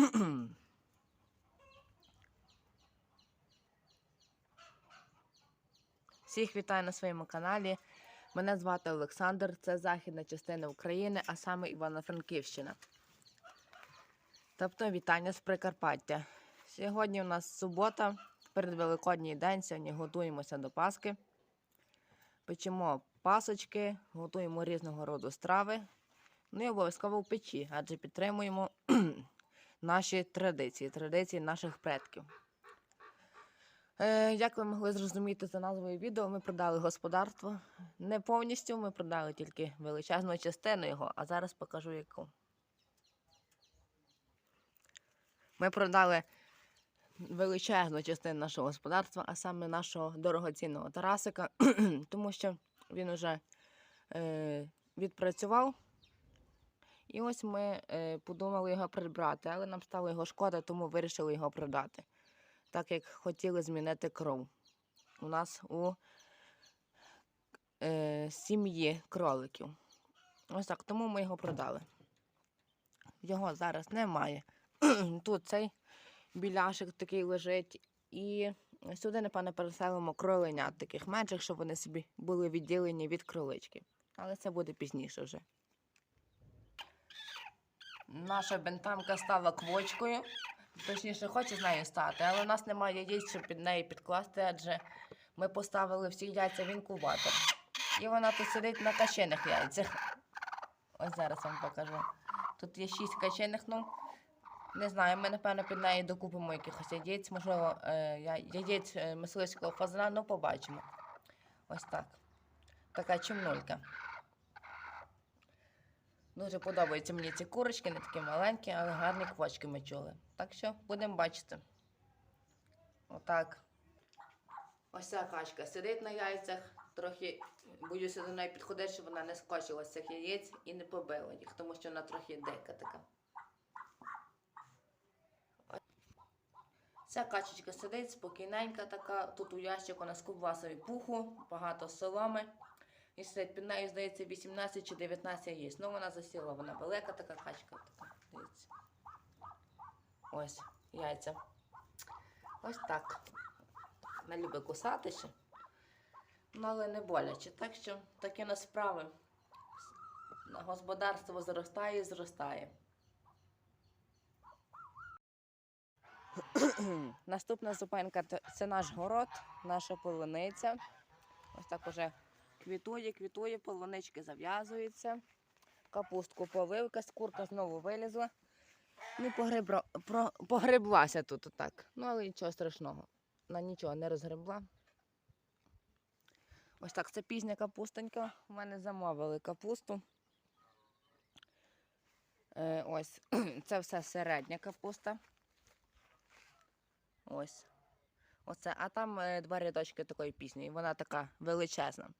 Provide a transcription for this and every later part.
Всіх вітаю на своєму каналі. Мене звати Олександр, це західна частина України, а саме Івано-Франківщина. Тобто вітання з Прикарпаття. Сьогодні у нас субота, передвеликодній день. Сьогодні готуємося до Пасхи. Печемо пасочки, готуємо різного роду страви. Ну і обов'язково в печі, адже підтримуємо наші традиції, традиції наших предків. Е, Як ви могли зрозуміти за назвою відео, ми продали господарство. Не повністю, ми продали тільки величезну частину його, а зараз покажу яку. Ми продали величезну частину нашого господарства, а саме нашого дорогоцінного Тарасика, тому що він уже е, відпрацював. І ось ми е, подумали його прибрати, але нам стало його шкода, тому вирішили його продати так як хотіли змінити кров. У нас у е, сім'ї кроликів. Ось так, тому ми його продали. Його зараз немає. Тут цей біляшик такий лежить. І сюди, напевно, переселимо кроленят таких менших, щоб вони собі були відділені від кролички. Але це буде пізніше вже. Наша бентамка стала квочкою. Точніше, хоче з нею стати, але у нас немає яєць, щоб під неї підкласти, адже ми поставили всі яйця в інкубатор. І вона тут сидить на качених яйцях. Ось зараз вам покажу. Тут є шість качених, ну не знаю, ми, напевно, під нею докупимо якихось яєць, можливо, е, яєць е, мисливського фазана, ну побачимо. Ось так. Така чимнулька. Дуже подобаються мені ці курочки, не такі маленькі, але гарні квочки ми чули. Так що будемо бачити. Отак. Ось ця качка сидить на яйцях. Трохи боюся до неї підходити, щоб вона не скочила з цих яєць і не побила їх, тому що вона трохи дика така. Ця качечка сидить спокійненька така. Тут у ящику на скубвасові пуху, багато соломи. І сидить під нею, здається, 18 чи 19 яєць. Ну, вона засіла, вона велика така качка. Така, дивіться. Ось яйця. Ось так. Не любить кусати ще. Ну, але не боляче. Так що такі на справи. Господарство зростає і зростає. Наступна зупинка це наш город, наша полуниця. Ось так уже квітує, квітує, полунички зав'язуються. Капустку полив, курка знову вилізла. Ну, погребра, про, погреблася тут отак. Ну, але нічого страшного. Вона нічого не розгребла. Ось так, це пізня капустонька. У мене замовили капусту. Е, ось, це все середня капуста. Ось. Оце. А там е, два рядочки такої пісньої. Вона така величезна.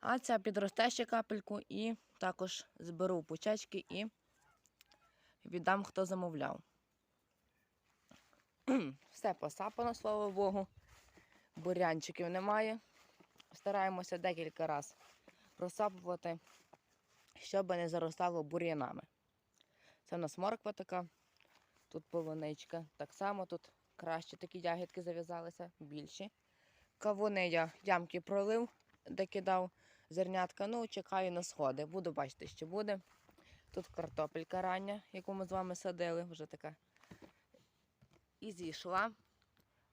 А ця підросте ще капельку і також зберу пучечки і віддам, хто замовляв. Все посапано, слава Богу. Бурянчиків немає. Стараємося декілька разів просапувати, щоб не заростало бур'янами. Це в нас морква така, тут полуничка. Так само тут краще такі ягідки зав'язалися, більші. Кавуни я ямки пролив, де кидав зернятка. Ну, чекаю на сходи. Буду бачити, що буде. Тут картопелька рання, яку ми з вами садили, вже така. І зійшла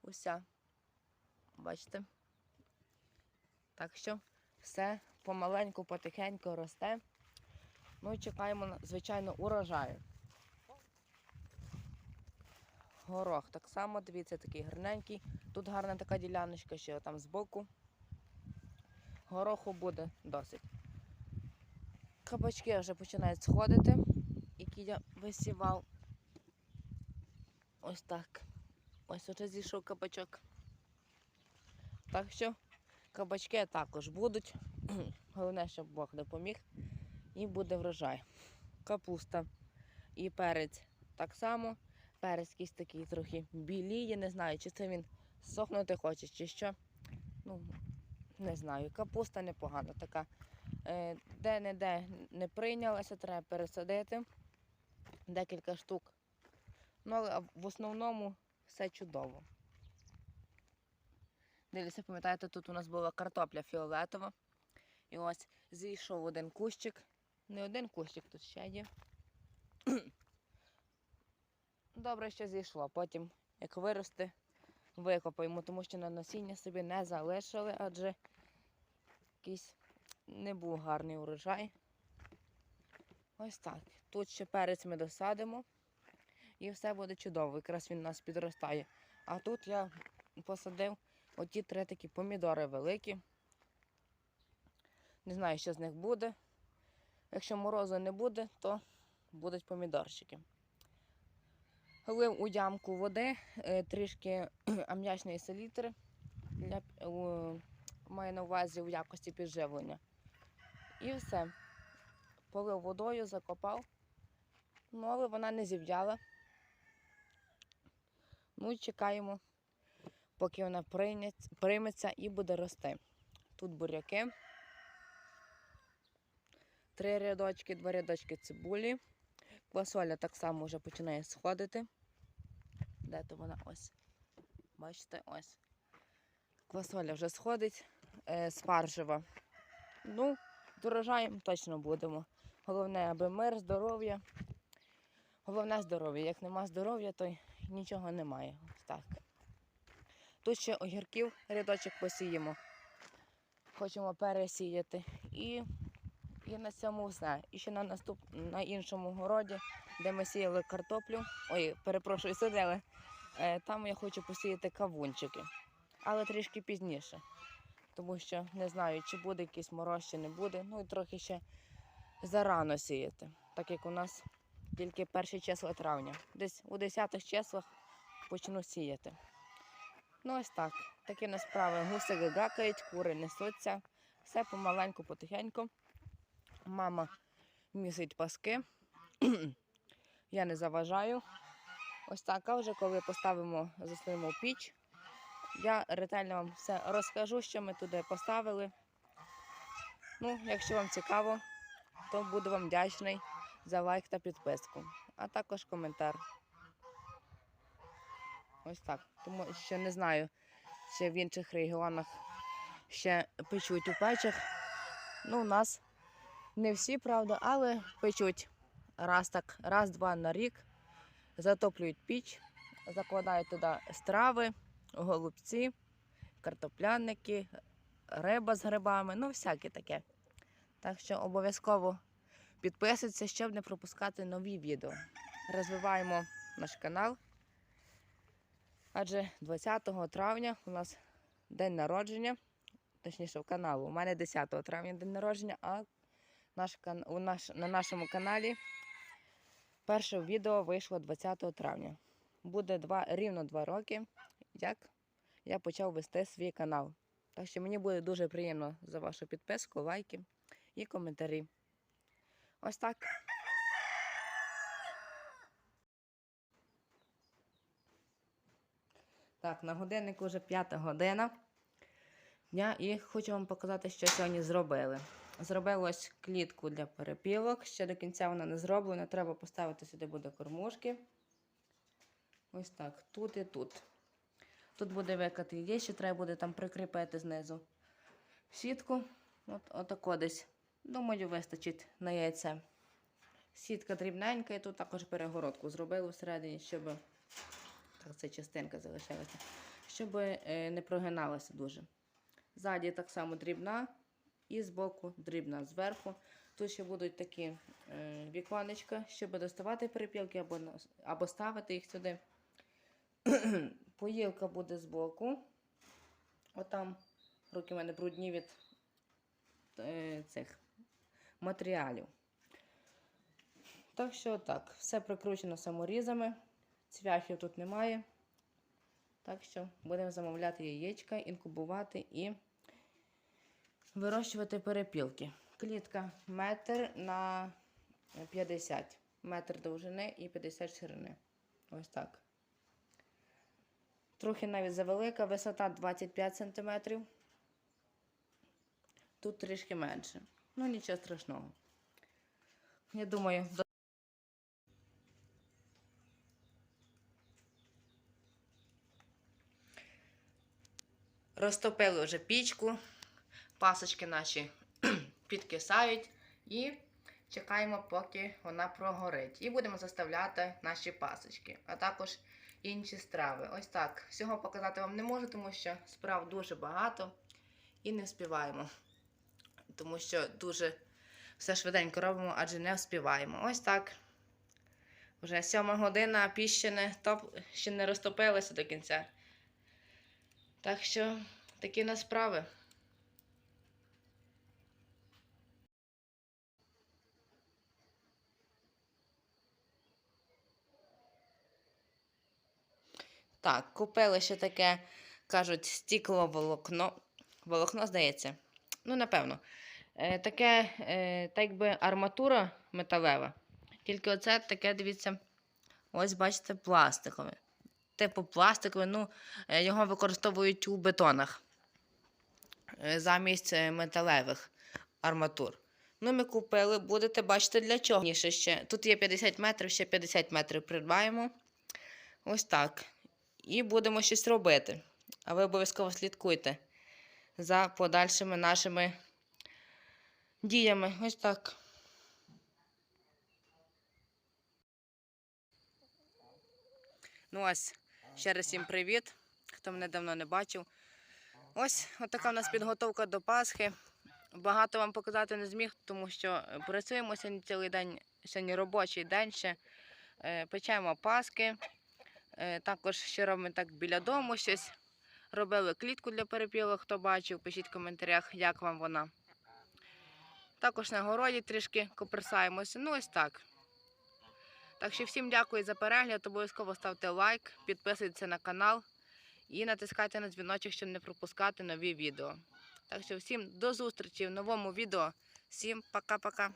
уся. Бачите? Так що все помаленьку, потихеньку росте. Ну і чекаємо, звичайно, урожаю. Горох так само, дивіться, такий гарненький. Тут гарна така діляночка, ще там збоку. Гороху буде досить. Кабачки вже починають сходити, які я висівав. Ось так. Ось уже зійшов кабачок. Так що кабачки також будуть. Головне, щоб Бог допоміг. І буде врожай. Капуста і перець так само. Перець якийсь такий трохи біліє, не знаю, чи це він сохнути хоче, чи що. Ну, не знаю. Капуста непогана така. Е, Де-не-де не прийнялася, треба пересадити. Декілька штук Ну, але в основному все чудово. Дивіться, пам'ятаєте, тут у нас була картопля фіолетова. І ось зійшов один кущик. Не один кущик тут ще є. Добре, що зійшло. Потім, як виросте, викопаємо, тому що на насіння собі не залишили, адже якийсь не був гарний урожай. Ось так. Тут ще перець ми досадимо. І все буде чудово. Якраз він у нас підростає. А тут я посадив оті три такі помідори великі. Не знаю, що з них буде. Якщо морозу не буде, то будуть помідорчики. Лив у ямку води, е, трішки ам'ячної селітри. Для, маю на увазі в якості підживлення. І все. Полив водою, закопав. Ну, але вона не зів'яла. Ну і чекаємо, поки вона прийметься і буде рости. Тут буряки. Три рядочки, два рядочки цибулі. Квасоля так само вже починає сходити. Де то вона ось? Бачите, ось. Квасоля вже сходить, е, спаржева. Ну, з урожаєм точно будемо. Головне, аби мир, здоров'я. Головне здоров'я. Як нема здоров'я, то нічого немає. Так. Тут ще огірків рядочок посіємо. Хочемо пересіяти. І, і на цьому все. І ще на наступ... на іншому городі, де ми сіяли картоплю. Ой, перепрошую, садили. Е, там я хочу посіяти кавунчики. Але трішки пізніше. Тому що не знаю, чи буде якийсь мороз, чи не буде. Ну і трохи ще зарано сіяти, так як у нас тільки перші числа травня. Десь у 10 числах почну сіяти. Ну ось так. Такі на справи. Гусики гакають, кури несуться. Все помаленьку, потихеньку. Мама місить паски. Я не заважаю. Ось так, а вже коли поставимо, застоїмо в піч, я ретельно вам все розкажу, що ми туди поставили. Ну, якщо вам цікаво, то буду вам вдячний за лайк та підписку, а також коментар. Ось так. Тому що не знаю, ще в інших регіонах ще печуть у печах. Ну, у нас не всі, правда, але печуть раз так, раз-два на рік, затоплюють піч, закладають туди страви, голубці, картопляники, риба з грибами, ну всяке таке. Так що обов'язково підписуйтесь, щоб не пропускати нові відео. Розвиваємо наш канал. Адже 20 травня у нас день народження, точніше в каналу. У мене 10 травня день народження, а наш, у наш, на нашому каналі перше відео вийшло 20 травня. Буде два, рівно 2 роки, як я почав вести свій канал. Так що мені буде дуже приємно за вашу підписку, лайки і коментарі. Ось так. Так, на годиннику вже п'ята година дня і хочу вам показати, що сьогодні зробили. Зробили ось клітку для перепілок. Ще до кінця вона не зроблена. Треба поставити сюди буде кормушки. Ось так, тут і тут. Тут буде викати є, ще треба буде там прикріпити знизу сітку. От, отако десь. Думаю, вистачить на яйце. Сітка дрібненька, і тут також перегородку зробили всередині, щоб так, це частинка залишилася, щоб е, не прогиналася дуже. Ззаді так само дрібна, і збоку дрібна зверху. Тут ще будуть такі е, віконечка, щоб доставати перепілки або, або ставити їх сюди. Поїлка буде збоку. Отам руки в мене брудні від е, цих матеріалів. Так що так, все прикручено саморізами. Цвяхів тут немає. Так що будемо замовляти яєчка, інкубувати і вирощувати перепілки. Клітка метр на 50, метр довжини і 50 ширини. Ось так. Трохи навіть завелика, висота 25 см. Тут трішки менше. Ну, нічого страшного. Я думаю, розтопили вже пічку пасочки наші підкисають і чекаємо, поки вона прогорить. І будемо заставляти наші пасочки, а також інші страви. Ось так. Всього показати вам не можу, тому що справ дуже багато і не вспіваємо. Тому що дуже все швиденько робимо, адже не вспіваємо. Ось так. Вже сьома година, не, топ... ще не розтопилася до кінця. Так що такі на справи. Так, купили ще таке, кажуть, стікловолокно. Волокно, здається. Ну, напевно. Е, таке, е, так якби арматура металева. Тільки оце таке, дивіться, ось бачите, пластикове. Типу пластикове, ну, е, його використовують у бетонах е, замість е, металевих арматур. Ну, ми купили, будете бачити для чого. Ще. Тут є 50 метрів, ще 50 метрів придбаємо. Ось так. І будемо щось робити. А ви обов'язково слідкуйте за подальшими нашими діями. Ось так. Ну ось, ще раз всім привіт, хто мене давно не бачив. Ось така в нас підготовка до Пасхи. Багато вам показати не зміг, тому що працюємо сьогодні цілий день, сьогодні робочий день ще. Е, Печемо Паски. Е, Також ще робимо так біля дому щось. Робили клітку для перепілок, хто бачив, пишіть в коментарях, як вам вона. Також на городі трішки коперсаємося. Ну, ось так. Так що всім дякую за перегляд. Обов'язково ставте лайк, підписуйтесь на канал і натискайте на дзвіночок, щоб не пропускати нові відео. Так що всім до зустрічі в новому відео. Всім пока-пока.